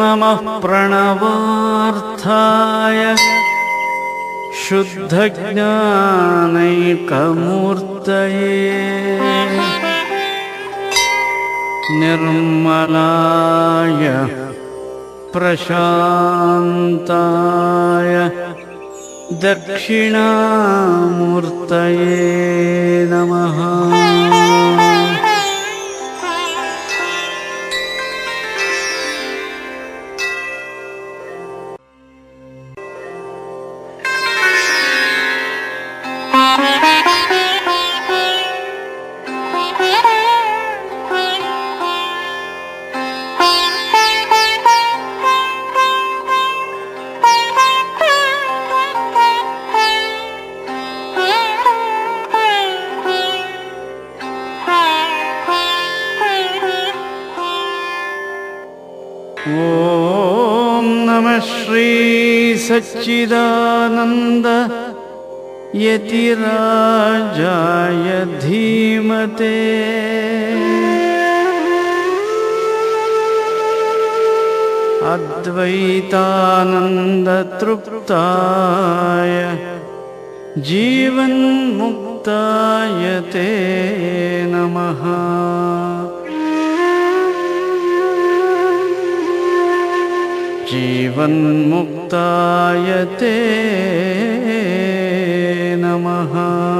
नमः प्रणवार्थाय शुद्धज्ञानैकमूर्तये निर्मलाय प्रशान्ताय दक्षिणामूर्तये नमः ॐ नमः श्री सच्चिदानन्द यतिराजाय धीमते। अद्वैतानन्दतृप्ताय जीवन्मुक्ताय ते नमः जीवन्मुक्ताय ते नमः।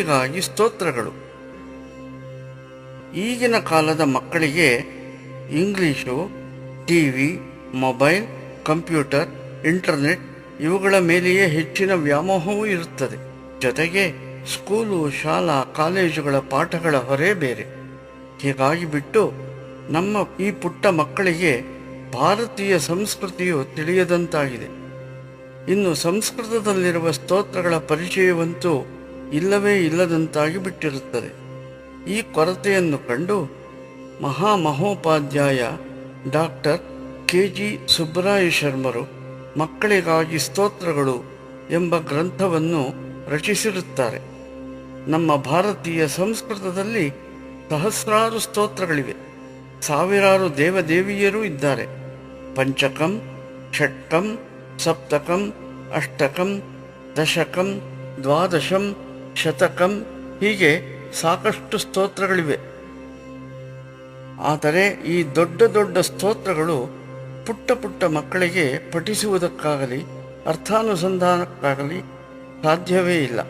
ಮಕ್ಕಳಿಗಾಗಿ ಸ್ತೋತ್ರಗಳು. ಈಗಿನ ಕಾಲದ ಮಕ್ಕಳಿಗೆ English T V mobile, computer, internet ಇವುಗಳ ಮೇಲೆಯೇ ಹೆಚ್ಚಿನ ವ್ಯಾಮೋಹವೂ ಇರುತ್ತದೆ. ಜೊತೆಗೆ ಸ್ಕೂಲು, ಶಾಲಾ, ಕಾಲೇಜುಗಳ ಪಾಠಗಳ ಹೊರೆ ಬೇರೆ. ಹೀಗಾಗಿ ಬಿಟ್ಟು ನಮ್ಮ ಈ ಪುಟ್ಟ ಮಕ್ಕಳಿಗೆ ಭಾರತೀಯ ಸಂಸ್ಕೃತಿಯು ತಿಳಿಯದಂತಾಗಿದೆ. ಇನ್ನು ಸಂಸ್ಕೃತದಲ್ಲಿರುವ ಸ್ತೋತ್ರಗಳ ಪರಿಚಯವಂತೂ ಇಲ್ಲವೇ ಇಲ್ಲದಂತಾಗಿ ಬಿಟ್ಟಿರುತ್ತದೆ. ಈ ಕೊರತೆಯನ್ನು ಕಂಡು ಮಹಾಮಹೋಪಾಧ್ಯಾಯ ಡಾಕ್ಟರ್ ಕೆ. ಜಿ. ಸುಬ್ಬರಾಯ ಶರ್ಮರು ಮಕ್ಕಳಿಗಾಗಿ ಸ್ತೋತ್ರಗಳು ಎಂಬ ಗ್ರಂಥವನ್ನು ರಚಿಸಿರುತ್ತಾರೆ. ನಮ್ಮ ಭಾರತೀಯ ಸಂಸ್ಕೃತದಲ್ಲಿ ಸಹಸ್ರಾರು ಸ್ತೋತ್ರಗಳಿವೆ. ಸಾವಿರಾರು ದೇವದೇವಿಯರೂ ಇದ್ದಾರೆ. ಪಂಚಕಂ, ಷಟ್ಕಂ, ಸಪ್ತಕಂ, ಅಷ್ಟಕಂ, ದಶಕಂ, ದ್ವಾದಶಂ ಶತಕಂ ಹೀಗೆ ಸಾಕಷ್ಟು ಸ್ತೋತ್ರಗಳಿವೆ. ಆದರೆ ಈ ದೊಡ್ಡ ದೊಡ್ಡ ಸ್ತೋತ್ರಗಳು ಪುಟ್ಟ ಪುಟ್ಟ ಮಕ್ಕಳಿಗೆ ಪಠಿಸುವುದಕ್ಕಾಗಲಿ, ಅರ್ಥಾನುಸಂಧಾನಕ್ಕಾಗಲಿ ಸಾಧ್ಯವೇ ಇಲ್ಲ.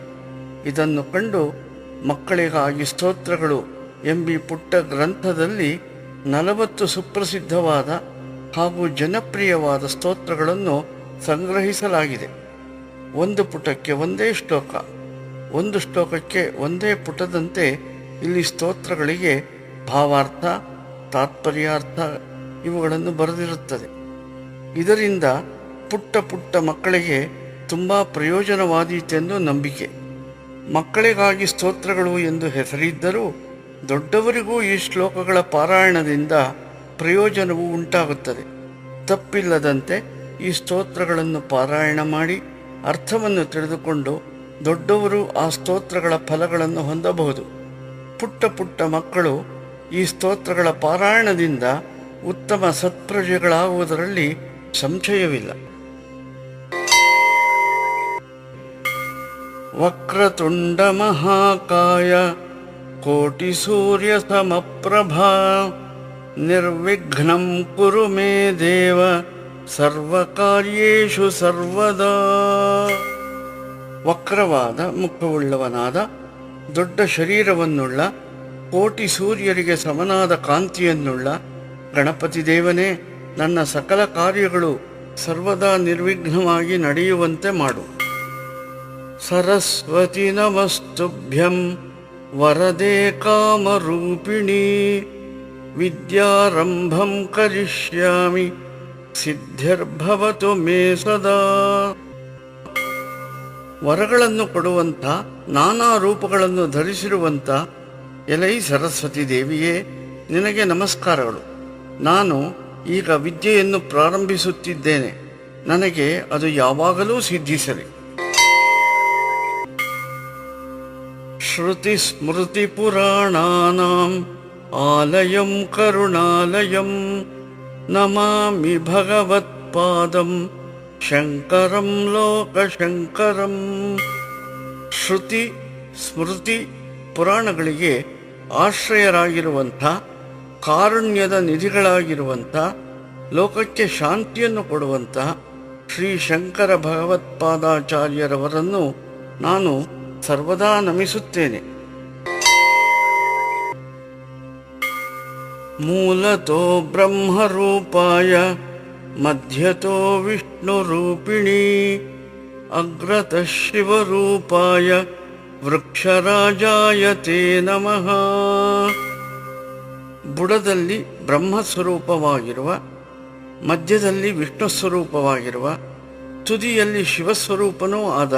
ಇದನ್ನು ಕಂಡು ಮಕ್ಕಳಿಗಾಗಿ ಸ್ತೋತ್ರಗಳು ಎಂಬಿ ಪುಟ್ಟ ಗ್ರಂಥದಲ್ಲಿ ನಲವತ್ತು ಸುಪ್ರಸಿದ್ಧವಾದ ಹಾಗೂ ಜನಪ್ರಿಯವಾದ ಸ್ತೋತ್ರಗಳನ್ನು ಸಂಗ್ರಹಿಸಲಾಗಿದೆ. ಒಂದು ಪುಟಕ್ಕೆ ಒಂದೇ ಶ್ಲೋಕ. ಒಂದು ಶ್ಲೋಕಕ್ಕೆ ಒಂದೇ ಪುಟದಂತೆ ಇಲ್ಲಿ ಸ್ತೋತ್ರಗಳಿಗೆ ಭಾವಾರ್ಥ, ತಾತ್ಪರ್ಯಾರ್ಥ ಇವುಗಳನ್ನು ಬರೆದಿರುತ್ತದೆ. ಇದರಿಂದ ಪುಟ್ಟ ಪುಟ್ಟ ಮಕ್ಕಳಿಗೆ ತುಂಬ ಪ್ರಯೋಜನವಾದೀತೆಂದು ನಂಬಿಕೆ. ಮಕ್ಕಳಿಗಾಗಿ ಸ್ತೋತ್ರಗಳು ಎಂದು ಹೆಸರಿದ್ದರೂ ದೊಡ್ಡವರಿಗೂ ಈ ಶ್ಲೋಕಗಳ ಪಾರಾಯಣದಿಂದ ಪ್ರಯೋಜನವು ಉಂಟಾಗುತ್ತದೆ. ತಪ್ಪಿಲ್ಲದಂತೆ ಈ ಸ್ತೋತ್ರಗಳನ್ನು ಪಾರಾಯಣ ಮಾಡಿ ಅರ್ಥವನ್ನು ತಿಳಿದುಕೊಂಡು ದೊಡ್ಡವರು ಆ ಸ್ತೋತ್ರಗಳ ಫಲಗಳನ್ನು ಹೊಂದಬಹುದು. ಪುಟ್ಟ ಪುಟ್ಟ ಮಕ್ಕಳು ಈ ಸ್ತೋತ್ರಗಳ ಪಾರಾಯಣದಿಂದ ಉತ್ತಮ ಸತ್ಪ್ರಜೆಗಳಾಗುವುದರಲ್ಲಿ ಸಂಶಯವಿಲ್ಲ. ವಕ್ರತುಂಡ ಮಹಾಕಾಯ ಕೋಟಿ ಸೂರ್ಯ ಸಮಪ್ರಭಾ ನಿರ್ವಿಘ್ನಂ ಕುರು ಮೇ ದೇವ ಸರ್ವಕಾರ್ಯೇಷು ಸರ್ವದಾ. ವಕ್ರವಾದ ಮುಖವುಳ್ಳವನಾದ ದೊಡ್ಡ ಶರೀರವನ್ನುಳ್ಳ, ಕೋಟಿ ಸೂರ್ಯರಿಗೆ ಸಮನಾದ ಕಾಂತಿಯನ್ನುಳ್ಳ ಗಣಪತಿ ದೇವನೇ, ನನ್ನ ಸಕಲ ಕಾರ್ಯಗಳು ಸರ್ವದಾ ನಿರ್ವಿಘ್ನವಾಗಿ ನಡೆಯುವಂತೆ ಮಾಡು. ಸರಸ್ವತಿ ನಮಸ್ತುಭ್ಯಂ, ವರದೆ ಕಾಮರೂಪಿಣಿ, ವಿದ್ಯಾರಂಭಂ ಕರಿಷ್ಯಾಮಿ, ಸಿದ್ಧರ್ಭವತು ಮೇ ಸದಾ. ವರಗಳನ್ನು ಕೊಡುವಂಥ, ನಾನಾ ರೂಪಗಳನ್ನು ಧರಿಸಿರುವಂಥ ಎಲೈ ಸರಸ್ವತಿ ದೇವಿಯೇ, ನಿನಗೆ ನಮಸ್ಕಾರಗಳು. ನಾನು ಈಗ ವಿದ್ಯೆಯನ್ನು ಪ್ರಾರಂಭಿಸುತ್ತಿದ್ದೇನೆ. ನನಗೆ ಅದು ಯಾವಾಗಲೂ ಸಿದ್ಧಿಸಲಿ. ಶ್ರುತಿ ಸ್ಮೃತಿ ಪುರಾಣಾನಾಂ, ಆಲಯಂ ಕರುಣಾಲಯಂ, ನಮಾಮಿ ಭಗವತ್ಪಾದಂ. ಶಂಕರಂ ಲೋಕಶಂಕರಂ ಶ್ರುತಿ ಸ್ಮೃತಿ ಪುರಾಣಗಳಿಗೆ ಆಶ್ರಯರಾಗಿರುವಂಥ ಕಾರುಣ್ಯದ ನಿಧಿಗಳಾಗಿರುವಂಥ, ಲೋಕಕ್ಕೆ ಶಾಂತಿಯನ್ನು ಕೊಡುವಂಥ ಶ್ರೀ ಶಂಕರ ಭಗವತ್ಪಾದಾಚಾರ್ಯರವರನ್ನು ನಾನು ಸರ್ವದಾ ನಮಿಸುತ್ತೇನೆ. ಮೂಲತೋ ಬ್ರಹ್ಮರೂಪಾಯ ಮಧ್ಯತೋ ವಿಷ್ಣುರೂಪಿಣಿ ಅಗ್ರತಃ ಶಿವರೂಪಾಯ ವೃಕ್ಷರಾಜಾಯ ತೇ ನಮಃ ಬುಡದಲ್ಲಿ ಬ್ರಹ್ಮ ಸ್ವರೂಪವಾಗಿರುವ ಮಧ್ಯದಲ್ಲಿ ವಿಷ್ಣು ಸ್ವರೂಪವಾಗಿರುವ ತುದಿಯಲ್ಲಿ ಶಿವಸ್ವರೂಪನೂ ಆದ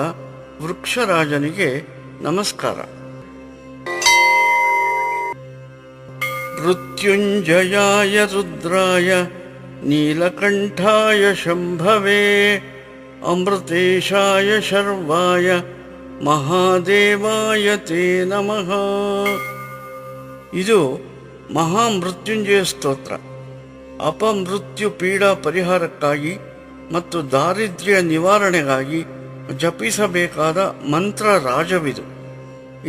ವೃಕ್ಷರಾಜನಿಗೆ ನಮಸ್ಕಾರ. ಮೃತ್ಯುಂಜಯಾಯ ರುದ್ರಾಯ ನೀಲಕಂಠಾಯ ಶಂಭವೇ, ಅಮೃತೇಶಾಯ ಶರ್ವಾಯ, ಮಹಾದೇವಾಯ ತೇ ನಮಃ. ಇದು ಮಹಾಮೃತ್ಯುಂಜಯ ಸ್ತೋತ್ರ. ಅಪಮೃತ್ಯು ಪೀಡಾ ಪರಿಹಾರಕ್ಕಾಗಿ ಮತ್ತು ದಾರಿದ್ರ್ಯ ನಿವಾರಣೆಗಾಗಿ ಜಪಿಸಬೇಕಾದ ಮಂತ್ರ ರಾಜವಿದು.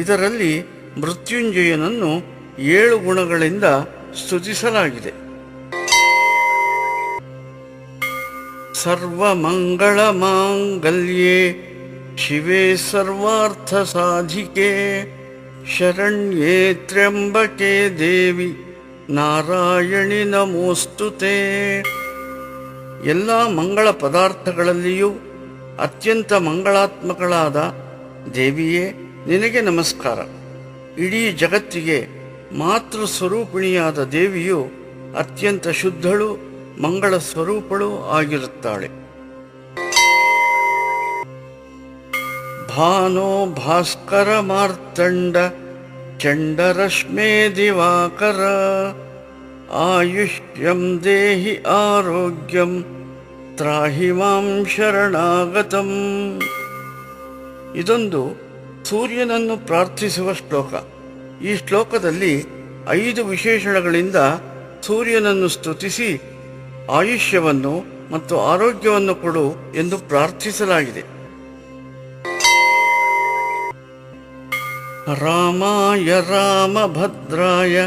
ಇದರಲ್ಲಿ ಮೃತ್ಯುಂಜಯನನ್ನು ಏಳು ಗುಣಗಳಿಂದ ಸ್ತುತಿಸಲಾಗಿದೆ. ಶಿವೆ ಸರ್ವಾರ್ಥ ಸಾಧಿಕೆ ಶರಣ್ಯೆ ತ್ರ್ಯಂಬಕೆ ದೇವಿ, ನಾರಾಯಣಿ ನಮೋಸ್ತುತೆ ಎಲ್ಲ ಮಂಗಳ ಪದಾರ್ಥಗಳಲ್ಲಿಯೂ ಅತ್ಯಂತ ಮಂಗಳಾತ್ಮಕಳಾದ ದೇವಿಯೇ, ನಿನಗೆ ನಮಸ್ಕಾರ. ಇಡೀ ಜಗತ್ತಿಗೆ ಮಾತೃ ಸ್ವರೂಪಿಣಿಯಾದ ದೇವಿಯು ಅತ್ಯಂತ ಶುದ್ಧಳು ಮಂಗಳ ಸ್ವರೂಪಳು ಆಗಿರುತ್ತಾಳೆ. ಭಾನೋ ಭಾಸ್ಕರ ಮಾರ್ತಂಡ ಚಂಡರಶ್ಮೇ ದಿವಾಕರ. ಆಯುಷ್ಯಂ ದೇಹಿ ಆರೋಗ್ಯಂ ತ್ರಾಹಿ ಮಾಂ ಶರಣಾಗತಂ. ಇದೊಂದು ಸೂರ್ಯನನ್ನು ಪ್ರಾರ್ಥಿಸುವ ಶ್ಲೋಕ. ಈ ಶ್ಲೋಕದಲ್ಲಿ ಐದು ವಿಶೇಷಣಗಳಿಂದ ಸೂರ್ಯನನ್ನು ಸ್ತುತಿಸಿ ಆಯುಷ್ಯವನ್ನು ಮತ್ತು ಆರೋಗ್ಯವನ್ನು ಕೊಡು ಎಂದು ಪ್ರಾರ್ಥಿಸಲಾಗಿದೆ. ರಾಮಾಯ ರಾಮಭದ್ರಾಯ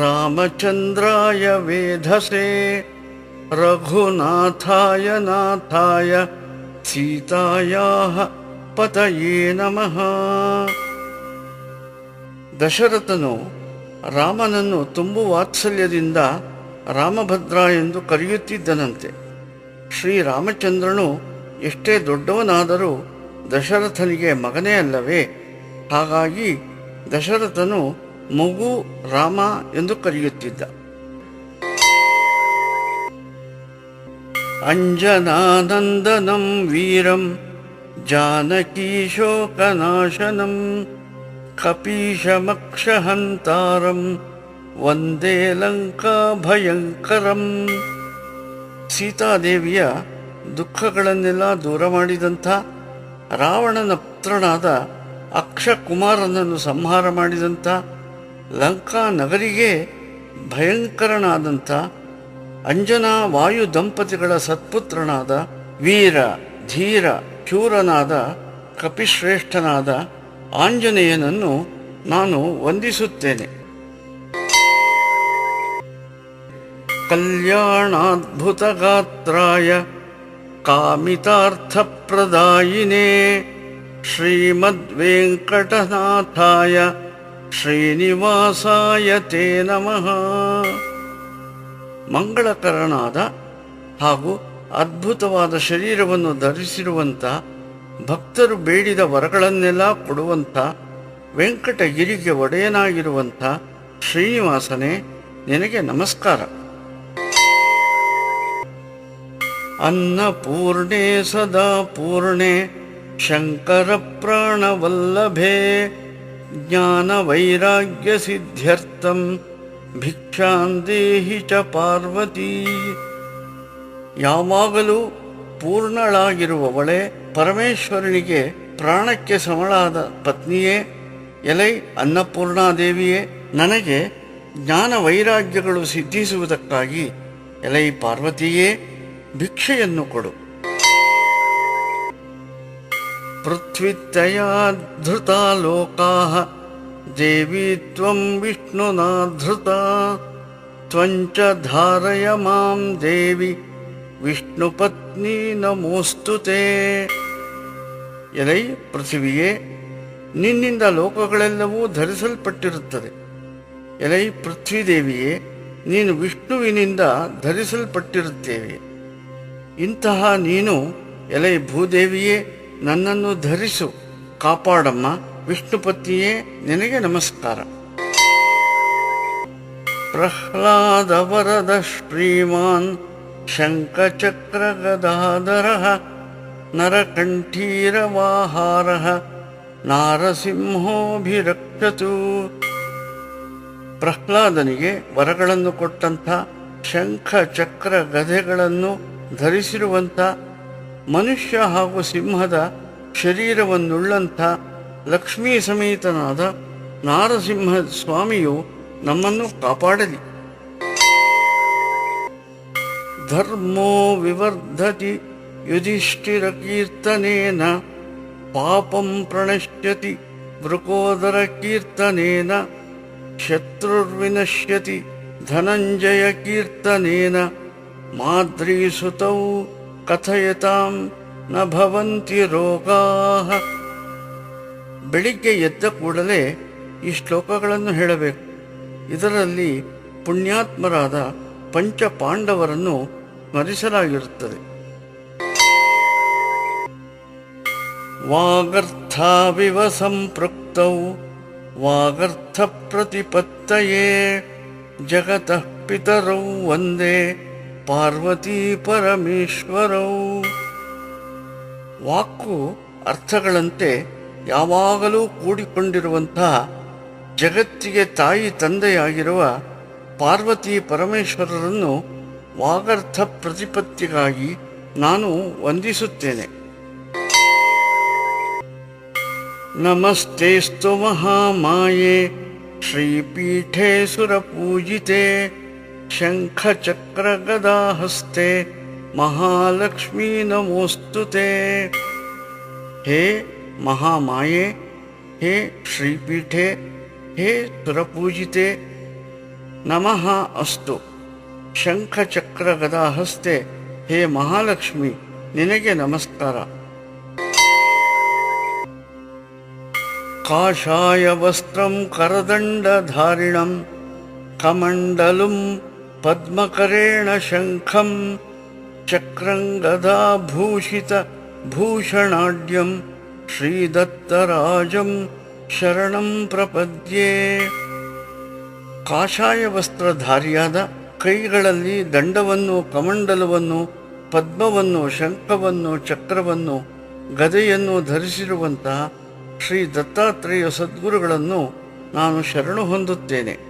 ರಾಮಚಂದ್ರಾಯ ವೇಧಸೆ ರಘುನಾಥಾಯ ನಾಥಾಯ ಸೀತಾಯಾ ಪತಯೇ ನಮಃ. ದಶರಥನು ರಾಮನನ್ನು ತುಂಬು ವಾತ್ಸಲ್ಯದಿಂದ ರಾಮಭದ್ರ ಎಂದು ಕರೆಯುತ್ತಿದ್ದನಂತೆ. ಶ್ರೀರಾಮಚಂದ್ರನು ಎಷ್ಟೇ ದೊಡ್ಡವನಾದರೂ ದಶರಥನಿಗೆ ಮಗನೇ ಅಲ್ಲವೇ? ಹಾಗಾಗಿ ದಶರಥನು ಮಗು ರಾಮ ಎಂದು ಕರೆಯುತ್ತಿದ್ದ. ಅಂಜನಾನಂದನಂ ವೀರಂ ಜಾನಕೀಶೋಕನಾಶನಂ ಕಪೀಶಮಕ್ಷಹಂತಾರಂ ವಂದೇ ಲಂಕಾ ಭಯಂಕರಂ ಸೀತಾದೇವಿಯ ದುಃಖಗಳನ್ನೆಲ್ಲ ದೂರ ಮಾಡಿದಂಥ ರಾವಣನ ಪುತ್ರನಾದ ಅಕ್ಷಕುಮಾರನನ್ನು ಸಂಹಾರ ಮಾಡಿದಂಥ ಲಂಕಾ ನಗರಿಗೆ ಭಯಂಕರನಾದಂಥ ಅಂಜನಾ ವಾಯು ದಂಪತಿಗಳ ಸತ್ಪುತ್ರನಾದ ವೀರ, ಧೀರ ಚೂರನಾದ ಕಪಿಶ್ರೇಷ್ಠನಾದ ಆಂಜನೇಯನನ್ನು ನಾನು ವಂದಿಸುತ್ತೇನೆ. ಕಲ್ಯಾಣಾದ್ಭುತಗಾತ್ರಾಯ ಕಾಮಿತಾರ್ಥಪ್ರದಾಯಿನೇ ಶ್ರೀಮದ್ವೆಂಕಟನಾಥಾಯ ಶ್ರೀನಿವಾಸಾಯ ತೇ ನಮಃ. ಮಂಗಳಕರನಾದ ಹಾಗೂ ಅದ್ಭುತವಾದ ಶರೀರವನ್ನು ಧರಿಸಿರುವಂಥ ಭಕ್ತರು ಬೇಡಿದ ವರಗಳನ್ನೆಲ್ಲ ಕೊಡುವಂಥ ವೆಂಕಟಗಿರಿಗೆ ಒಡೆಯನಾಗಿರುವಂಥ ಶ್ರೀನಿವಾಸನೇ, ನಿನಗೆ ನಮಸ್ಕಾರ. ಅನ್ನಪೂರ್ಣೆ ಸದಾ ಪೂರ್ಣೆ ಶಂಕರ ಪ್ರಾಣವಲ್ಲಭೆ ಜ್ಞಾನ ವೈರಾಗ್ಯ ಸಿದ್ಧ್ಯರ್ಥಂ ಭಿಕ್ಷಾಂದೇಹಿ ಚ ಪಾರ್ವತಿ. ಯಾವಾಗಲೂ ಪೂರ್ಣಳಾಗಿರುವವಳೆ ಪರಮೇಶ್ವರನಿಗೆ ಪ್ರಾಣಕ್ಕೆ ಸಮಳಾದ ಪತ್ನಿಯೇ, ಎಲೈ ಅನ್ನಪೂರ್ಣಾದೇವಿಯೇ, ನನಗೆ ಜ್ಞಾನ ವೈರಾಗ್ಯಗಳು ಸಿದ್ಧಿಸುವುದಕ್ಕಾಗಿ ಎಲೈ ಪಾರ್ವತಿಯೇ ಭಿಕ್ಷೆಯನ್ನು ಕೊಡು. ಪೃಥ್ವಿತ್ತಯಾಧೃತಾ ಲೋಕಾ, ದೇವಿ ತ್ವಂ ವಿಷ್ಣುನಾ ಧೃತ, ತ್ವಂಚ ಧಾರಯ ಮಾಂ ದೇವಿ, ವಿಷ್ಣು ಪತ್ನಿ ನಮೋಸ್ತು ತೇ. ಎಲೈ, ಪೃಥಿವಿಯೇ, ನಿನ್ನಿಂದ ಲೋಕಗಳೆಲ್ಲವೂ ಧರಿಸಲ್ಪಟ್ಟಿರುತ್ತದೆ. ಎಲೈ ಪೃಥ್ವಿದೇವಿಯೇ ನೀನು ವಿಷ್ಣುವಿನಿಂದ ಧರಿಸಲ್ಪಟ್ಟಿರುತ್ತೇವೆ. ಇಂತಹ ನೀನು ಎಲೆ ಭೂದೇವಿಯೇ ನನ್ನನ್ನು ಧರಿಸು, ಕಾಪಾಡಮ್ಮ ವಿಷ್ಣುಪತ್ನಿಯೇ ನಿನಗೆ ನಮಸ್ಕಾರ. ಪ್ರಹ್ಲಾದ ವರದ ಶ್ರೀಮಾನ್ ಶಂಖಚಕ್ರ ಗದಾಧರ ನರಕಂಠೀರವಾಹಾರ ನಾರಸಿಂಹೋಭಿರಕ್ಷತು ಪ್ರಹ್ಲಾದನಿಗೆ ವರಗಳನ್ನು ಕೊಟ್ಟಂಥ ಶಂಖ ಚಕ್ರ ಗದೆಗಳನ್ನು ಧರಿಸಿರುವಂಥ ಮನುಷ್ಯ ಹಾಗೂ ಸಿಂಹದ ಶರೀರವನ್ನುಳ್ಳಂಥ ಲಕ್ಷ್ಮೀ ಸಮೇತನಾದ ನಾರಸಿಂಹ ಸ್ವಾಮಿಯು ನಮ್ಮನ್ನು ಕಾಪಾಡಲಿ. ಧರ್ಮೋ ವಿವರ್ಧತಿ ಯುಧಿಷ್ಠಿರ ಕೀರ್ತನೇನ, ಪಾಪಂ ಪ್ರಣಶ್ಯತಿ ವೃಕೋದರ ಕೀರ್ತನೇನ, ಶತ್ರುರ್ವಿನಶ್ಯತಿ ಧನಂಜಯ ಕೀರ್ತನೇನ ಮಾದ್ರೀಸುತೌ ಕಥಯತಾಂ ನ ಭವಂತಿ ರೋಗಾ. ಬೆಳಿಗ್ಗೆ ಎದ್ದ ಕೂಡಲೇ ಈ ಶ್ಲೋಕಗಳನ್ನು ಹೇಳಬೇಕು. ಇದರಲ್ಲಿ ಪುಣ್ಯಾತ್ಮರಾದ ಪಂಚ ಪಾಂಡವರನ್ನು ಸ್ಮರಿಸಲಾಗಿರುತ್ತದೆ. ವಾಗರ್ಥಾವಿವ ಸಂಪೃಕ್ತೌ ವಾಗರ್ಥ ಪ್ರತಿಪತ್ತಯೇ ಜಗತಃ ಪಿತರೌ ವಂದೇ ಪಾರ್ವತೀ ಪರಮೇಶ್ವರೌ. ವಾಕು ಅರ್ಥಗಳಂತೆ ಯಾವಾಗಲೂ ಕೂಡಿಕೊಂಡಿರುವಂತಹ ಜಗತ್ತಿಗೆ ತಾಯಿ ತಂದೆಯಾಗಿರುವ ಪಾರ್ವತಿ ಪರಮೇಶ್ವರರನ್ನು ವಾಗರ್ಥ ಪ್ರತಿಪತ್ತಿಗಾಗಿ ನಾನು ವಂದಿಸುತ್ತೇನೆ. ನಮಸ್ತೆ ಸ್ತು ಮಹಾಮಾಯೆ, ಶ್ರೀಪೀಠೆ ಸುರಪೂಜಿತೆ. ಶಂಖಚಕ್ರಗದಾಹಸ್ತೆ ಮಹಾಲಕ್ಷ್ಮೀ ನಮೋಸ್ತು ಹೇ ಮಹಾಮಾಯೆ, ಹೇ ಶ್ರೀಪೀಠೆ, ಹೇ ಸುರಪೂಜಿತೆ ನಮಃ ಅಸ್ತು. ಶಂಖಚಕ್ರಗದಾಹಸ್ತೆ, ಹೇ ಮಹಾಲಕ್ಷ್ಮಿ, ನಿನಗೆ ನಮಸ್ಕಾರ. ಕಾಷಾಯ ವಸ್ತ್ರಂ ಕರದಂಡಧಾರಿಣಂ ಕಮಂಡಲುಂ ಪದ್ಮಕರೇಣ ಶಂಖಂ ಚಕ್ರಂಗದಾಭೂಷಿತ ಭೂಷಣಾಢ್ಯಂ ಶ್ರೀದತ್ತರಾಜಂ ಶರಣಂ ಪ್ರಪದ್ಯೆ ಕಾಷಾಯ ವಸ್ತ್ರಧಾರಿಯಾದ ಕೈಗಳಲ್ಲಿ ದಂಡವನ್ನು, ಕಮಂಡಲವನ್ನು, ಪದ್ಮವನ್ನು, ಶಂಖವನ್ನು, ಚಕ್ರವನ್ನು, ಗದೆಯನ್ನು ಧರಿಸಿರುವಂತಹ ಶ್ರೀ ದತ್ತಾತ್ರೇಯ ಸದ್ಗುರುಗಳನ್ನು ನಾನು ಶರಣು ಹೊಂದುತ್ತೇನೆ.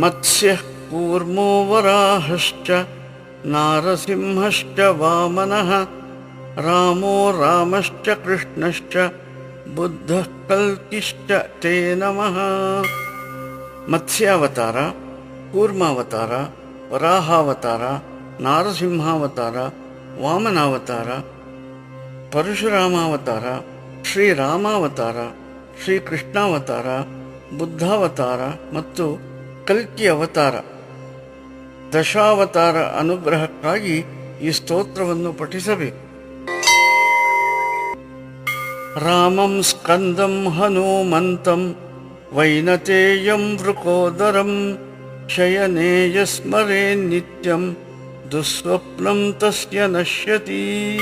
ಮತ್ಸ್ಯ ಕೂರ್ಮೋ ವರಾಹಶ್ಚ ನಾರಸಿಂಹಶ್ಚ ವಾಮನಃ ರಾಮೋ ರಾಮಶ್ಚ ಕೃಷ್ಣಶ್ಚ ಬುದ್ಧ ಕಲ್ಕಿಶ್ಚ ತೇ ನಮಃ ಮತ್ಸ್ಯಾವತಾರ ಕೂರ್ಮಾವತಾರ ವರಾಹಾವತಾರ ನಾರಸಿಂಹಾವತಾರ ವಾಮನಾವತಾರ ಪರಶುರಾಮಾವತಾರ ಶ್ರೀರಾಮಾವತಾರ ಶ್ರೀಕೃಷ್ಣಾವತಾರ ಬುದ್ಧಾವತಾರ ಮತ್ತು ಕಲ್ಕಿ ಅವತಾರ. ದಶಾವತಾರ ಅನುಗ್ರಹಕ್ಕಾಗಿ ಈ ಸ್ತೋತ್ರವನ್ನು ಪಠಿಸಬೇಕು. ರಾಮಂ ಸ್ಕಂದಂ ಹನುಮಂತಂ ವೈನತೇಯಂ ವೃಕೋದರಂ ಶಯನೇಯ ಸ್ಮರೇ ನಿತ್ಯಂ ದುಸ್ವಪ್ನಂ ತಸ್ಯ ನಶ್ಯತಿ.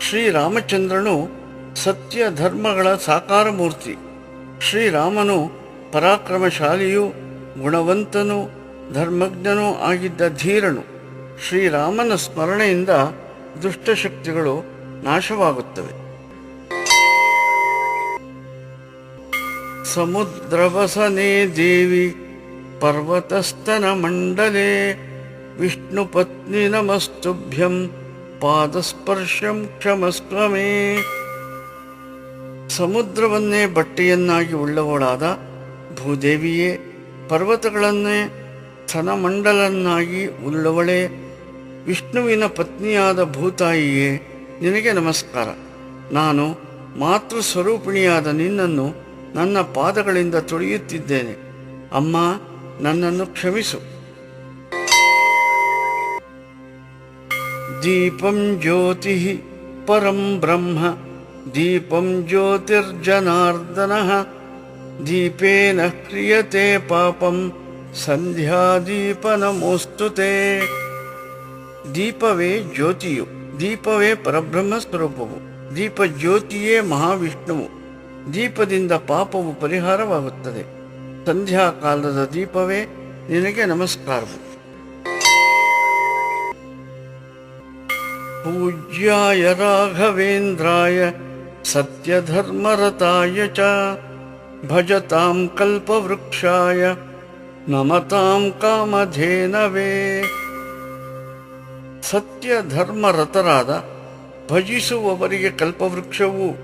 ಶ್ರೀರಾಮಚಂದ್ರನು ಸತ್ಯ ಧರ್ಮಗಳ ಸಾಕಾರ ಮೂರ್ತಿ ಶ್ರೀರಾಮನು ಪರಾಕ್ರಮಶಾಲಿಯೂ ಗುಣವಂತನೂ, ಧರ್ಮಜ್ಞನೂ ಆಗಿದ್ದ ಧೀರನು. ಶ್ರೀರಾಮನ ಸ್ಮರಣೆಯಿಂದ ದುಷ್ಟಶಕ್ತಿಗಳು ನಾಶವಾಗುತ್ತವೆ. ಸಮುದ್ರವಸನೆ ದೇವಿ ಪರ್ವತಸ್ತನ ಮಂಡಲೆ, ವಿಷ್ಣು ಪತ್ನಿ ನಮಸ್ತುಭ್ಯಂ ಪಾದಸ್ಪರ್ಶಂ ಕ್ಷಮಸ್ವಮೇ. ಸಮುದ್ರವನ್ನೇ ಬಟ್ಟೆಯನ್ನಾಗಿ ಉಳ್ಳವಳಾದ ಭೂದೇವಿಯೇ ಪರ್ವತಗಳನ್ನೇ ಸ್ತನಮಂಡಲನ್ನಾಗಿ ಉಳ್ಳವಳೇ ವಿಷ್ಣುವಿನ ಪತ್ನಿಯಾದ ಭೂತಾಯಿಯೇ, ನಿನಗೆ ನಮಸ್ಕಾರ. ನಾನು ಮಾತೃ ಸ್ವರೂಪಿಣಿಯಾದ ನಿನ್ನನ್ನು ನನ್ನ ಪಾದಗಳಿಂದ ತೊಳೆಯುತ್ತಿದ್ದೇನೆ. ಅಮ್ಮ, ನನ್ನನ್ನು ಕ್ಷಮಿಸು. ದೀಪಂ ಜ್ಯೋತಿ ಪರಂ ಬ್ರಹ್ಮ, ದೀಪಂ ಜ್ಯೋತಿರ್ಜನಾರ್ದನ. ದೀಪೇನ ಕ್ರಿಯತೆ ಪಾಪಂ ಸಂಧ್ಯಾದೀಪ ನಮೋಸ್ತುತೆ ದೀಪವೇ ಜ್ಯೋತಿಯು, ದೀಪವೇ ಪರಬ್ರಹ್ಮ ಸ್ವರೂಪವು, ದೀಪ ಜ್ಯೋತಿಯೇ ಮಹಾವಿಷ್ಣುವು, ದೀಪದಿಂದ ಪಾಪವು ಪರಿಹಾರವಾಗುತ್ತದೆ. ಸಂಧ್ಯಾ ಕಾಲದ ದೀಪವೇ ನಿನಗೆ ನಮಸ್ಕಾರವು. ಪೂಜ್ಯಾಯ ರಾಘವೇಂದ್ರಾಯ ಸತ್ಯಧರ್ಮರತಾಯ ಚ. ಭಜತಾಂ ಕಲ್ಪವೃಕ್ಷಾಯ ನಮತಾಂ ಕಾಮಧೇನವೇ ಸತ್ಯ ಧರ್ಮರತರಾದ ಭಜಿಸುವವರಿಗೆ ಕಲ್ಪವೃಕ್ಷವೂ,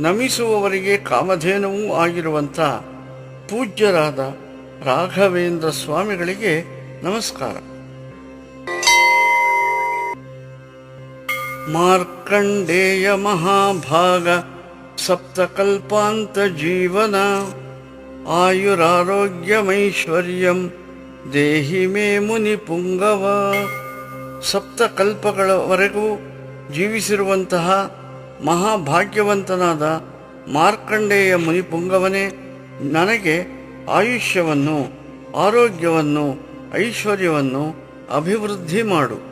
ನಮಿಸುವವರಿಗೆ ಕಾಮಧೇನವೂ ಆಗಿರುವಂಥ ಪೂಜ್ಯರಾದ ರಾಘವೇಂದ್ರ ಸ್ವಾಮಿಗಳಿಗೆ ನಮಸ್ಕಾರ. ಮಾರ್ಕಂಡೇಯ ಮಹಾಭಾಗ ಸಪ್ತಕಲ್ಪಾಂತ ಜೀವನ ಆಯುರಾರೋಗ್ಯಮೈಶ್ವರ್ಯಂ ದೇಹಿ ಮೇ ಮುನಿ ಪುಂಗವ. ಸಪ್ತಕಲ್ಪಗಳವರೆಗೂ ಜೀವಿಸಿರುವಂತಹ ಮಹಾಭಾಗ್ಯವಂತನಾದ ಮಾರ್ಕಂಡೇಯ ಮುನಿಪುಂಗವನೇ ನನಗೆ ಆಯುಷ್ಯವನ್ನು, ಆರೋಗ್ಯವನ್ನು, ಐಶ್ವರ್ಯವನ್ನು ಅಭಿವೃದ್ಧಿ ಮಾಡು.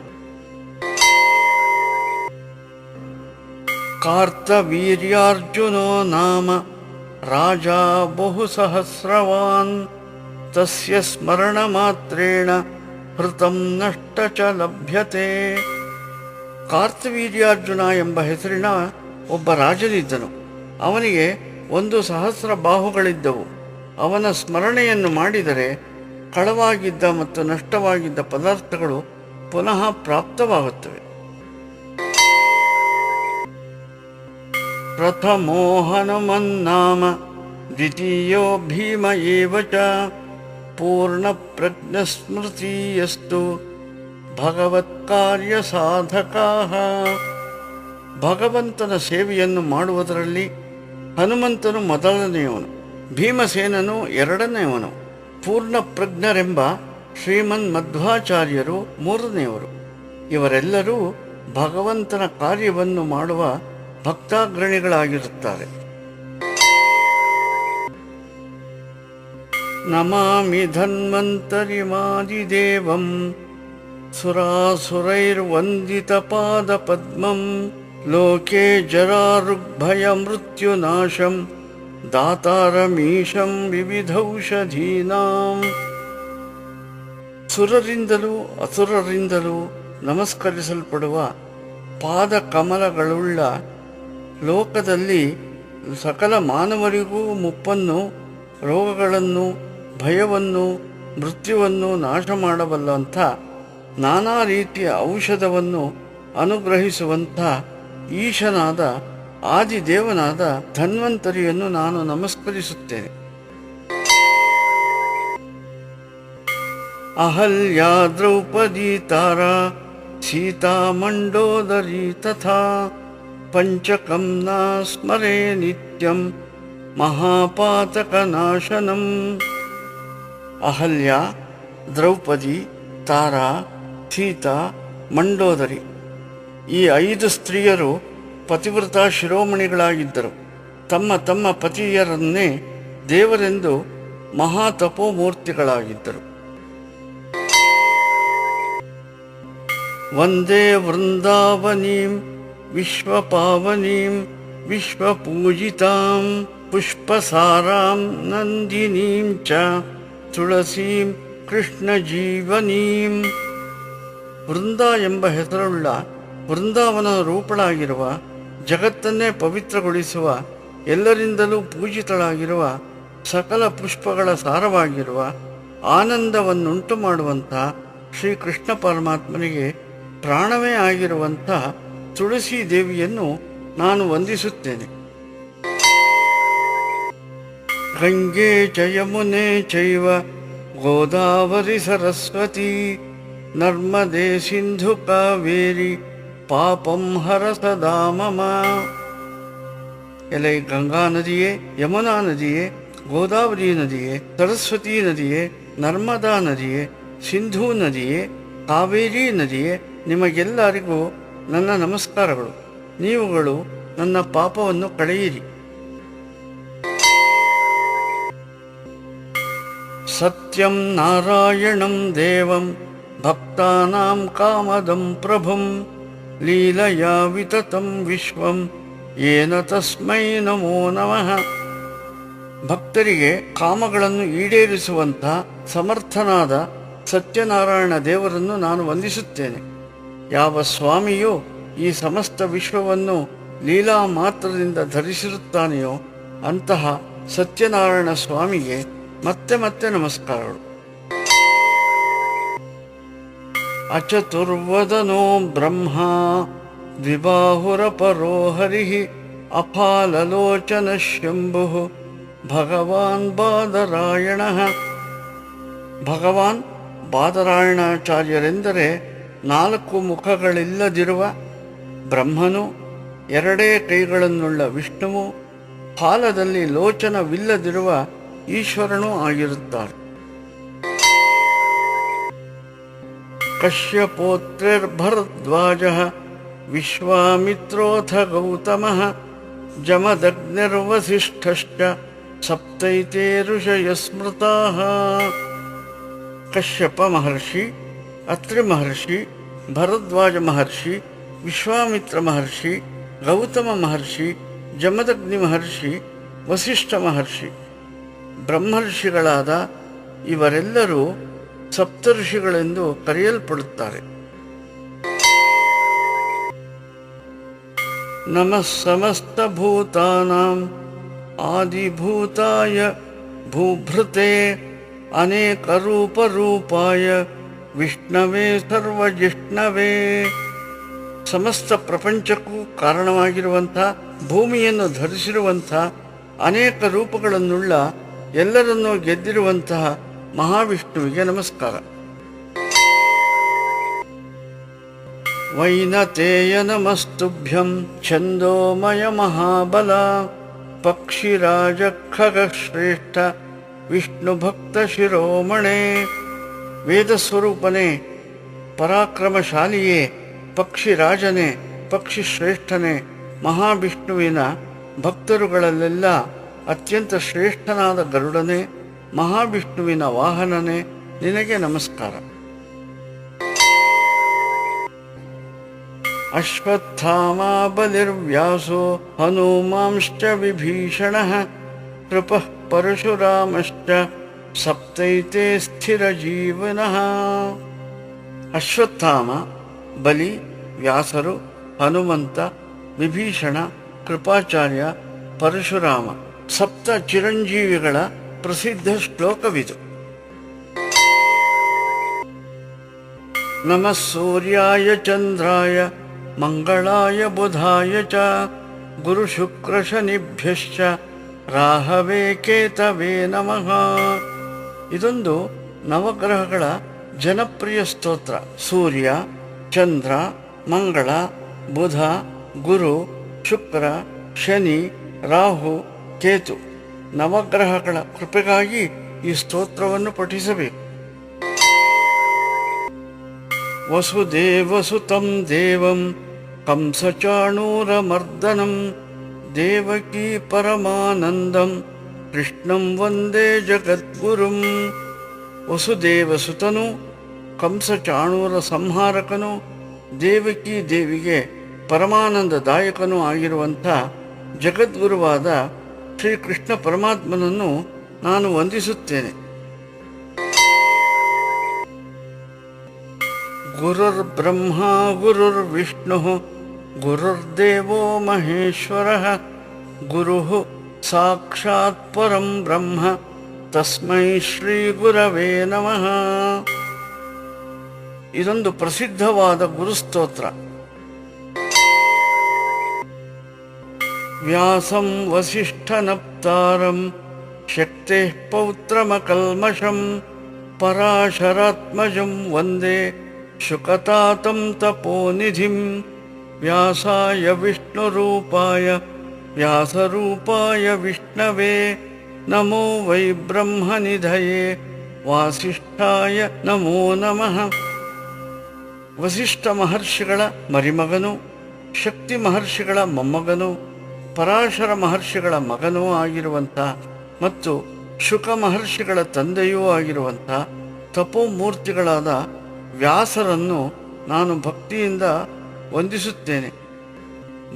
ಕಾರ್ತವೀರ್ಯಾರ್ಜುನೋ ನಾಮ. ರಾಜ ಬಹು ಸಹಸ್ರವಾನ್ ತಸ್ಯ ಸ್ಮರಣ ಮಾತ್ರೇಣ ಹೃತಂ ನಷ್ಟ ಚ ಲಭ್ಯತೆ. ಕಾರ್ತವೀರ್ಯಾರ್ಜುನ ಎಂಬ ಹೆಸರಿನ ಒಬ್ಬ ರಾಜನಿದ್ದನು. ಅವನಿಗೆ ಒಂದು ಸಹಸ್ರ ಬಾಹುಗಳಿದ್ದವು. ಅವನ ಸ್ಮರಣೆಯನ್ನು ಮಾಡಿದರೆ ಕಳವಾಗಿದ್ದ ಮತ್ತು ನಷ್ಟವಾಗಿದ್ದ ಪದಾರ್ಥಗಳು ಪುನಃ ಪ್ರಾಪ್ತವಾಗುತ್ತವೆ. ದ್ವಿತೀಯೋ ಭೀಮ ಚ ಭಗವತ್ ಕಾರ್ಯ ಸಾಧಕಃ ಭಗವಂತನ ಸೇವೆಯನ್ನು ಮಾಡುವುದರಲ್ಲಿ ಹನುಮಂತನು ಮೊದಲನೆಯವನು, ಭೀಮಸೇನನು ಎರಡನೆಯವನು ಪೂರ್ಣ ಪ್ರಜ್ಞರೆಂಬ ಶ್ರೀಮನ್ ಮಧ್ವಾಚಾರ್ಯರು ಮೂರನೆಯವರು. ಇವರೆಲ್ಲರೂ ಭಗವಂತನ ಕಾರ್ಯವನ್ನು ಮಾಡುವ ಭಕ್ತಾಗ್ರಣಿಗಳಾಗಿರುತ್ತಾರೆ. ನಮಾಮಿ ಧನ್ವಂತರಿಮಾದಿದೇವಂ ಸುರಾಸುರೈರ್ವಂದಿತಪಾದಪದ್ಮಂ ಲೋಕೆ ಜರಾರುಗ್ಭಯಮೃತ್ಯುನಾಶಂ ದಾತಾರಮೀಶಂ ವಿವಿಧೌಷಧೀನಾಂ. ಸುರರಿಂದಲೂ ಅಸುರರಿಂದಲೂ ನಮಸ್ಕರಿಸಲ್ಪಡುವ ಪಾದ ಕಮಲಗಳುಳ್ಳ ಲೋಕದಲ್ಲಿ ಸಕಲ ಮಾನವರಿಗೂ ಮುಪ್ಪನ್ನು, ರೋಗಗಳನ್ನು, ಭಯವನ್ನು, ಮೃತ್ಯುವನ್ನು ನಾಶ ಮಾಡಬಲ್ಲಂಥ ನಾನಾ ರೀತಿಯ ಔಷಧವನ್ನು ಅನುಗ್ರಹಿಸುವಂಥ ಈಶನಾದ ಆದಿದೇವನಾದ ಧನ್ವಂತರಿಯನ್ನು ನಾನು ನಮಸ್ಕರಿಸುತ್ತೇನೆ. ಅಹಲ್ಯಾ ದ್ರೌಪದಿ ತಾರಾ ಸೀತಾ ಮಂಡೋದರಿ ತಥಾ ನ ಸ್ಮರೇ ನಿತ್ಯಂ ಮಹಾಪಾತಕನಾಶನಂ ಅಹಲ್ಯ ದ್ರೌಪದಿ ತಾರಾ ಸೀತಾ ಮಂಡೋದರಿ ಈ ಐದು ಸ್ತ್ರೀಯರು ಪತಿವ್ರತ ಶಿರೋಮಣಿಗಳಾಗಿದ್ದರು. ತಮ್ಮ ತಮ್ಮ ಪತಿಯರನ್ನೇ ದೇವರೆಂದು ಮಹಾ ತಪೋಮೂರ್ತಿಗಳಾಗಿದ್ದರು ವಂದೇ ವೃಂದಾವನೀಂ ವಿಶ್ವಪಾವನೀಂ, ವಿಶ್ವಪೂಜಿತಾಂ, ಪುಷ್ಪಸಾರಾಂ, ನಂದಿನೀಂ ಚ, ತುಳಸೀಂ, ಕೃಷ್ಣಜೀವನೀಂ. ವೃಂದ ಎಂಬ ಹೆಸರುಳ್ಳ ವೃಂದಾವನ ರೂಪಳಾಗಿರುವ, ಜಗತ್ತನ್ನೇ ಪವಿತ್ರಗೊಳಿಸುವ, ಎಲ್ಲರಿಂದಲೂ ಪೂಜಿತಳಾಗಿರುವ, ಸಕಲ ಪುಷ್ಪಗಳ ಸಾರವಾಗಿರುವ ಆನಂದವನ್ನುಂಟು ಮಾಡುವಂಥ ಶ್ರೀಕೃಷ್ಣ ಪರಮಾತ್ಮನಿಗೆ ಪ್ರಾಣವೇ ಆಗಿರುವಂಥ ತುಳಸಿ ದೇವಿಯನ್ನು ನಾನು ವಂದಿಸುತ್ತೇನೆ. ಗಂಗೆ ಜಯಮುನೆ ಯಮುನೆ ಚೈವ ಗೋದಾವರಿ ಸರಸ್ವತಿ, ನರ್ಮದೆ ಸಿಂಧು ಕಾವೇರಿ, ಪಾಪಂ ಹರ ಸದಾ ಮಮ. ಎಲೆ ಗಂಗಾ ನದಿಯೇ, ಯಮುನಾ ನದಿಯೇ, ಗೋದಾವರಿ ನದಿಯೇ, ಸರಸ್ವತಿ ನದಿಯೇ, ನರ್ಮದಾ ನದಿಯೇ, ಸಿಂಧೂ ನದಿಯೇ, ಕಾವೇರಿ ನದಿಯೇ, ನಿಮಗೆಲ್ಲರಿಗೂ ನನ್ನ ನಮಸ್ಕಾರಗಳು. ನೀವುಗಳು ನನ್ನ ಪಾಪವನ್ನು ಕಳೆಯಿರಿ. ಸತ್ಯಂ ನಾರಾಯಣಂ ದೇವಂ ಭಕ್ತಾನಾಂ ಕಾಮದಂ ಪ್ರಭುಂ ಲೀಲಯಾ ವಿತತಂ ವಿಶ್ವಂ ಏನ ತಸ್ಮೈ ನಮೋ ನಮಃ. ಭಕ್ತರಿಗೆ ಕಾಮಗಳನ್ನು ಈಡೇರಿಸುವಂಥ ಸಮರ್ಥನಾದ ಸತ್ಯನಾರಾಯಣ ದೇವರನ್ನು ನಾನು ವಂದಿಸುತ್ತೇನೆ. ಯಾವ ಸ್ವಾಮಿಯು ಈ ಸಮಸ್ತ ವಿಶ್ವವನ್ನು ಲೀಲಾ ಮಾತ್ರದಿಂದ ಧರಿಸಿರುತ್ತಾನೆಯೋ ಅಂತಹ ಸತ್ಯನಾರಾಯಣ ಸ್ವಾಮಿಗೆ ಮತ್ತೆ ಮತ್ತೆ ನಮಸ್ಕಾರಗಳು. ಅಚತುರ್ವದನೋ ಬ್ರಹ್ಮ ದ್ವಿಬಾಹುರಪರೋ ಹರಿ ಅಫಾಲಲೋಚನ ಶಂಭು, ಭಗವಾನ್ ಬಾದರಾಯಣ. ಭಗವಾನ್ ಬಾದರಾಯಣಾಚಾರ್ಯರೆಂದರೆ ನಾಲ್ಕು ಮುಖಗಳಿಲ್ಲದಿರುವ ಬ್ರಹ್ಮನು, ಎರಡೇ ಕೈಗಳನ್ನುಳ್ಳ ವಿಷ್ಣುವು, ಕಾಲದಲ್ಲಿ ಲೋಚನವಿಲ್ಲದಿರುವ ಈಶ್ವರನೂ ಆಗಿರುತ್ತಾರೆ ಕಶ್ಯಪೋತ್ರಿರ್ಭರದ್ವಾಜ ವಿಶ್ವಾಮಿತ್ರೋಥ ಗೌತಮ ಜಮದಗ್ನಿರ್ವಸಿಷ್ಠಶ್ಚ ಸಪ್ತೈತೆ ಋಷಯ ಕಶ್ಯಪ ಮಹರ್ಷಿ ಅತ್ರಿ ಮಹರ್ಷಿ, ಭರದ್ವಾಜ ಮಹರ್ಷಿ, ವಿಶ್ವಾಮಿತ್ರ ಮಹರ್ಷಿ, ಗೌತಮ ಮಹರ್ಷಿ, ಜಮದಗ್ನಿ ಮಹರ್ಷಿ, ವಸಿಷ್ಠ ಮಹರ್ಷಿ. ಬ್ರಹ್ಮರ್ಷಿಗಳಾದ ಇವರೆಲ್ಲರೂ ಸಪ್ತಋಷಿಗಳೆಂದು ಕರೆಯಲ್ಪಡುತ್ತಾರೆ. ನಮಃ ಸಮಸ್ತಭೂತಾನಾಂ ಆದಿಭೂತಾಯ ಭೂಭೃತೆ ಅನೇಕರೂಪರೂಪಾಯ ವಿಷ್ಣವೇ ಸರ್ವ ಜಿಷ್ಣವೇ ಸಮಸ್ತ ಪ್ರಪಂಚಕ್ಕೂ ಕಾರಣವಾಗಿರುವಂಥ, ಭೂಮಿಯನ್ನು ಧರಿಸಿರುವಂಥ, ಅನೇಕ ರೂಪಗಳನ್ನುಳ್ಳ, ಎಲ್ಲರನ್ನೂ ಗೆದ್ದಿರುವಂತಹ ಮಹಾವಿಷ್ಣುವಿಗೆ ನಮಸ್ಕಾರ. ವೈನತೇಯ ನಮಸ್ತುಭ್ಯಂ ಛಂದೋಮಯ ಮಹಾಬಲ. ಪಕ್ಷಿರಾಜ ವಿಷ್ಣು ಭಕ್ತ ಶಿರೋಮಣೆ. ವೇದ ಸ್ವರೂಪನೇ ಪರಾಕ್ರಮಶಾಲಿಯೇ, ಪಕ್ಷಿರಾಜನೇ ಪಕ್ಷಿ ಶ್ರೇಷ್ಠನೇ ಮಹಾವಿಷ್ಣುವಿನ ಭಕ್ತರುಗಳಲ್ಲೆಲ್ಲ ಅತ್ಯಂತ ಶ್ರೇಷ್ಠನಾದ ಗರುಡನೇ, ಮಹಾವಿಷ್ಣುವಿನ ವಾಹನನೇ, ನಿನಗೆ ನಮಸ್ಕಾರ. ಅಶ್ವತ್ಥಾಮಾ ಬಲಿರ್ವ್ಯಾಸೋ ಹನುಮಾಂಶ್ಚ ವಿಭೀಷಣಃ, ಕೃಪಃ ಪರಶುರಾಮಶ್ಚ ಸಪ್ತೈತೆ ಸ್ಥಿರ ಸ್ಥಿರಜೀವನಃ ಅಶ್ವತ್ಥಾಮ, ಬಲಿ, ವ್ಯಾಸರು, ಹನುಮಂತ, ವಿಭೀಷಣ, ಕೃಪಾಚಾರ್ಯ, ಪರಶುರಾಮ, ಸಪ್ತ ಚಿರಂಜೀವಿಗಳ ಪ್ರಸಿದ್ಧ ಶ್ಲೋಕವಿದು. ನಮಃ ಸೂರ್ಯಾಯ ಚಂದ್ರಾಯ, ಮಂಗಳಾಯ ಬುಧಾಯ ಚ ಗುರುಶುಕ್ರಶನಿಭ್ಯಶ್ಚ ರಾಹವೇ ಕೇತವೇ ನಮಃ. ಇದೊಂದು ನವಗ್ರಹಗಳ ಜನಪ್ರಿಯ ಸ್ತೋತ್ರ. ಸೂರ್ಯ, ಚಂದ್ರ, ಮಂಗಳ, ಬುಧ, ಗುರು, ಶುಕ್ರ, ಶನಿ, ರಾಹು, ಕೇತು. ನವಗ್ರಹಗಳ ಕೃಪೆಗಾಗಿ ಈ ಸ್ತೋತ್ರವನ್ನು ಪಠಿಸಬೇಕು. ವಸುದೇವಸುತಂ ದೇವಂ ಕಂಸಚಾಣೂರಮರ್ದನಂ ದೇವಕೀ ಪರಮಾನಂದಂ ಕೃಷ್ಣಂ ವಂದೇ ಜಗದ್ಗುರುಂ. ವಸುದೇವಸುತನು, ಕಂಸಚಾಣೂರ ಸಂಹಾರಕನು, ದೇವಕಿ ದೇವಿಗೆ ಪರಮಾನಂದದಾಯಕನೂ ಆಗಿರುವಂಥ ಜಗದ್ಗುರುವಾದ ಶ್ರೀಕೃಷ್ಣ ಪರಮಾತ್ಮನನ್ನು ನಾನು ವಂದಿಸುತ್ತೇನೆ. ಗುರುರ್ಬ್ರಹ್ಮ ಗುರುರ್ವಿಷ್ಣು ಗುರುರ್ದೇವೋ ಮಹೇಶ್ವರ. ಗುರು ಸಾಕ್ಷಾತ್ ಪರಂ ಬ್ರಹ್ಮ ತಸ್ಮೈ ಶ್ರೀ ಗುರವೇ ನಮಃ ಇದೊಂದು ಪ್ರಸಿದ್ಧವಾದ ಗುರುಸ್ತೋತ್ರ ವ್ಯಾಸಂ ವಸಿಷ್ಠನಪ್ತಾರಂ ಶಕ್ತೆ ಪೌತ್ರಮಕಲ್ಮಷಂ ಪರಾಶರಾತ್ಮಜಂ ವಂದೇ ಶುಕತಾತಂ ತಪೋನಿಧಿಂ ವ್ಯಾಸಾಯ ವಿಷ್ಣುರೂಪಾಯ ವ್ಯಾಸರೂಪಾಯ ವಿಷ್ಣವೇ, ನಮೋ ವೈ ಬ್ರಹ್ಮನಿಧಯೇ, ವಾಸಿಷ್ಠಾಯ ನಮೋ ನಮಃ. ವಸಿಷ್ಠ ಮಹರ್ಷಿಗಳ ಮರಿಮಗನು, ಶಕ್ತಿ ಮಹರ್ಷಿಗಳ ಮೊಮ್ಮಗನು, ಪರಾಶರ ಮಹರ್ಷಿಗಳ ಮಗನೂ ಆಗಿರುವಂಥ ಮತ್ತು ಶುಕ ಮಹರ್ಷಿಗಳ ತಂದೆಯೂ ಆಗಿರುವಂಥ ತಪೋಮೂರ್ತಿಗಳಾದ ವ್ಯಾಸರನ್ನು ನಾನು ಭಕ್ತಿಯಿಂದ ವಂದಿಸುತ್ತೇನೆ.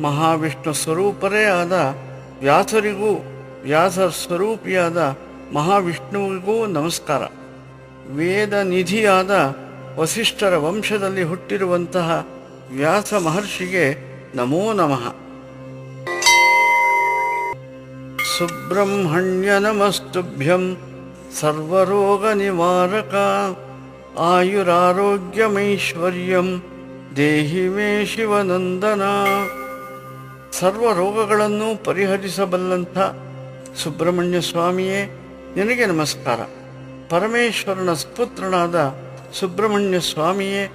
ಮಹಾವಿಷ್ಣು ಸ್ವರೂಪರೇ ಆದ ವ್ಯಾಸರಿಗೂ ವ್ಯಾಸ ಸ್ವರೂಪಿಯಾದ ಮಹಾವಿಷ್ಣುವಿಗೂ ನಮಸ್ಕಾರ. ವೇದ ನಿಧಿಯಾದ ವಸಿಷ್ಠರ ವಂಶದಲ್ಲಿ ಹುಟ್ಟಿರುವಂತಹ ವ್ಯಾಸ ಮಹರ್ಷಿಗೆ ನಮೋ ನಮಃ. ಸುಬ್ರಹ್ಮಣ್ಯ ನಮಸ್ತುಭ್ಯಂ ಸರ್ವರೋಗ ನಿವಾರಕ ಆಯುರಾರೋಗ್ಯಮೈಶ್ವರ್ಯಂ ದೇಹಿ ಮೇ ಶಿವನಂದನ. ಸರ್ವ ರೋಗಗಳನ್ನು ಪರಿಹರಿಸಬಲ್ಲಂಥ ಸುಬ್ರಹ್ಮಣ್ಯ ಸ್ವಾಮಿಯೇ, ನಿನಗೆ ನಮಸ್ಕಾರ. ಪರಮೇಶ್ವರನ ಸ್ಪುತ್ರನಾದ ಸುಬ್ರಹ್ಮಣ್ಯ ಸ್ವಾಮಿಯೇ,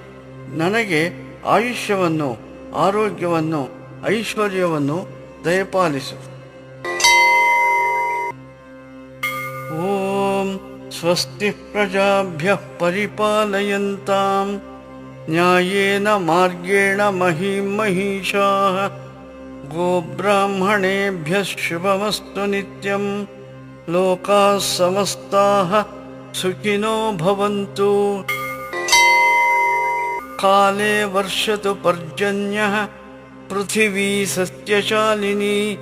ನನಗೆ ಆಯುಷ್ಯವನ್ನು, ಆರೋಗ್ಯವನ್ನು, ಐಶ್ವರ್ಯವನ್ನು ದಯಪಾಲಿಸು. ಓಂ ಸ್ವಸ್ತಿ ಪ್ರಜಾಭ್ಯ ಪರಿಪಾಲಯಂತಾಂ. ನ್ಯಾಯೇನ ಮಾರ್ಗೇಣ ಮಹಿಂ गोब्राह्मणेभ्यः शुभमस्तु नित्यम् लोकाः समस्ताः सुखिनो भवन्तु। काले वर्षतु पर्जन्यः पृथिवी सत्यशालिनी।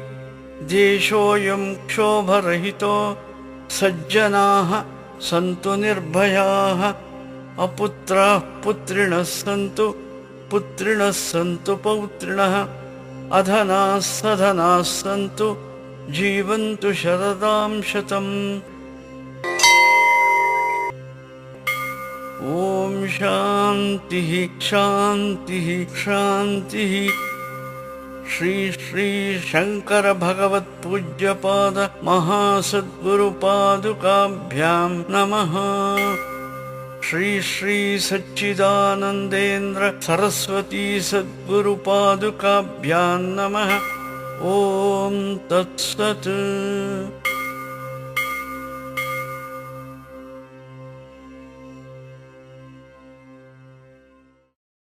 देशोऽयं क्षोभरहितो सज्जनाः सन्तु निर्भयाः। अपुत्राः पुत्रिणः सन्तु पुत्रिणः सन्तु पौत्रिणः। अधनाः सधनाः सन्तु जीवन्तु शरदां शतम्। ॐ शान्तिः शान्तिः शान्तिः। श्री श्री शङ्कर भगवत्पूज्यपाद महासद्गुरुपादुकाभ्यां नमः श्री श्री सच्चिदानन्देन्द्र सरस्वती सद्गुरुपादुकाभ्यां नमः। ॐ तत्सत्